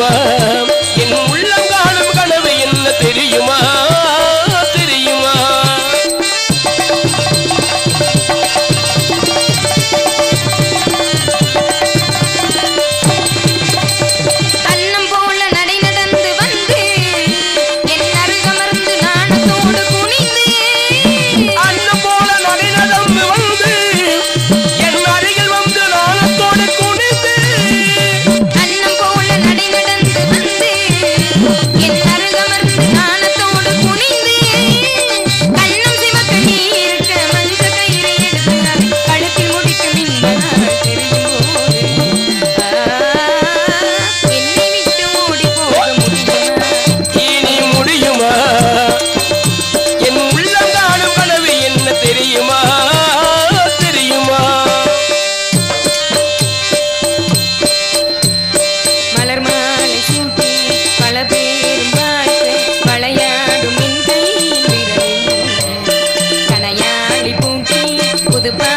मा தெரியுமா? தெரியுமா? மலர் மாலை சூட்டி பல பேரும் பார்த்து விளையாடும் கனையாடி பூட்டி புதுப்பா